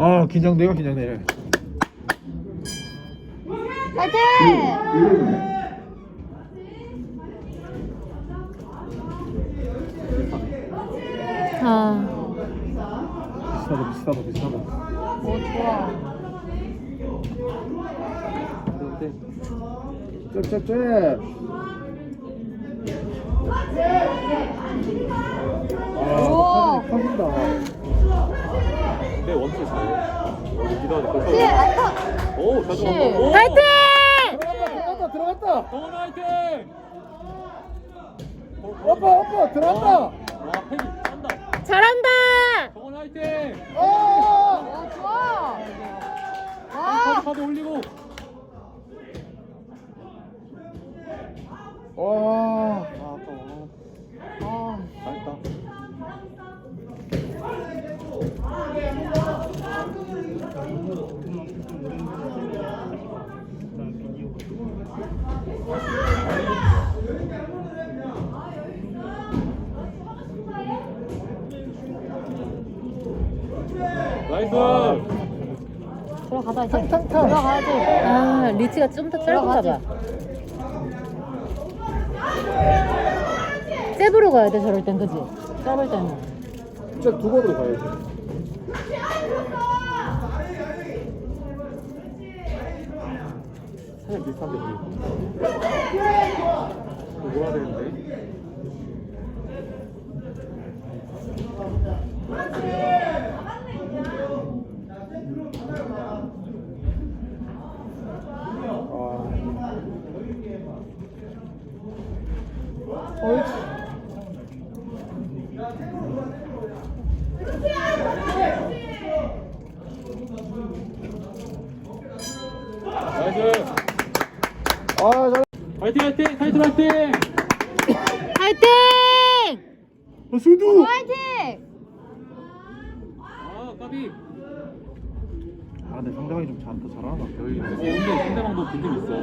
아 긴장돼요 긴장돼. 파이팅! 아, 비슷하다 비슷하다 비슷하다. 오 어, 좋아. 쩝쩝쩝. 네 원투 잘해 기다려 예, 아파. 오잘 칠. 들어간다 오! 파이팅! 들어갔다 들어갔다 동원 화이팅 오빠 오빠 들어갔다 와 패기 한다 잘한다. 화이팅 아오 좋아. 카드 와. 카드 올리고 와. 아 아까워 어. 잘했다 나이스 들어가봐 이제. 탕탕탕. 들어가야지. 아 리치가 좀 더 짧은가 봐. 잽으로 가야 돼 저럴 땐 그지? 짧을 때는. 진짜 두 번으로 가야지 사실 비슷한데 이거 뭐라 되는데 나이스 아 잘. 화이팅 화이팅 타이틀 화이팅 파이팅! 아 수두. 파이팅! 아 까비 아 근데 상대방이 좀 잘, 더 잘하나? 여기 근데 상대방도 빈틈 있어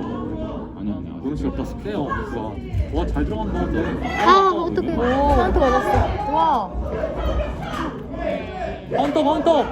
아니야 아니야 그런 식 없다 세요 없어 와 잘 들어간다 너아 어떡해. 카운트 맞았어. 좋아. 카운터 카운터.